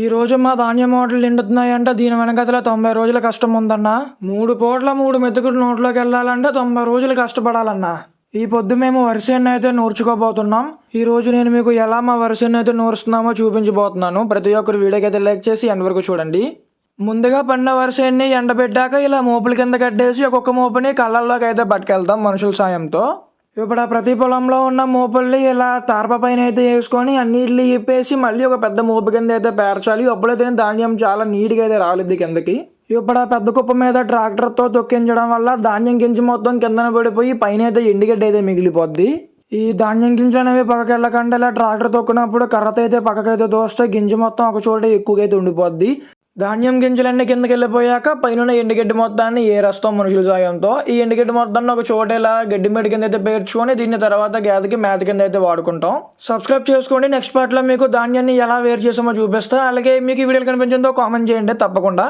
ఈ రోజు మా ధాన్యం మూటలు నిండుతున్నాయంటే. దీని వెనకతలో తొంభై రోజుల కష్టం ఉందన్నా. మూడు పూట్ల మూడు మెతుకులు నోట్లోకి వెళ్ళాలంటే తొంభై రోజులు కష్టపడాలన్నా. ఈ పొద్దు మేము వరిసేన్ని అయితే నూర్చుకోబోతున్నాం. ఈ రోజు నేను మీకు ఎలా మా వరిసేన్ని అయితే నూరుస్తున్నామో చూపించబోతున్నాను. ప్రతి ఒక్కరు వీడియోకి అయితే లైక్ చేసి ఎండ్ వరకు చూడండి. ముందుగా పండిన వరిసేన్ని ఎండబెట్టాక ఇలా మోపుల కింద కట్టేసి ఒక్కొక్క మోపుని కళ్ళల్లోకి అయితే పట్టుకెళ్తాం మనుషుల సాయంతో. ఇప్పుడు ఆ ప్రతి పొలంలో ఉన్న మోపుల్ని ఇలా తార్ప పైన అయితే వేసుకొని అన్నిటిని ఇప్పేసి మళ్ళీ ఒక పెద్ద మోపు కింద అయితే పేర్చాలి అప్పుడైతే ధాన్యం చాలా నీట్గా అయితే రాలిద్ది కిందకి. ఇప్పుడు ఆ పెద్ద కుప్ప మీద ట్రాక్టర్తో తొక్కించడం వల్ల ధాన్యం గింజ మొత్తం కిందన పడిపోయి పైన అయితే ఎండుగడ్డ అయితే మిగిలిపోద్ది. ఈ ధాన్యం గింజ అనేవి పక్కకి వెళ్ళకుండా ఇలా ట్రాక్టర్ తొక్కినప్పుడు కర్రతో అయితే పక్కకైతే దోస్తే గింజ మొత్తం ఒక చోట ఎక్కువగా అయితే ఉండిపోద్ది. ధాన్యం గింజలన్నీ కిందకి వెళ్ళిపోయాక పైన ఎండుగడ్డి మొత్తాన్ని ఏరేస్తాం మనుషుల సాయంతో ఈ ఎండుగడ్డి మొత్తాన్ని ఒక చోట ఇలా గడ్డి మెడి కింద అయితే పేర్చుకొని దీన్ని తర్వాత గేదకి మేత కింద అయితే వాడుకుంటాం. సబ్స్క్రైబ్ చేసుకోండి. నెక్స్ట్ పార్ట్లో మీకు ధాన్యాన్ని ఎలా వేరు చేసామో చూపిస్తా. అలాగే మీకు ఈ వీడియోలు కనిపించిందో కామెంట్ చేయండి తప్పకుండా.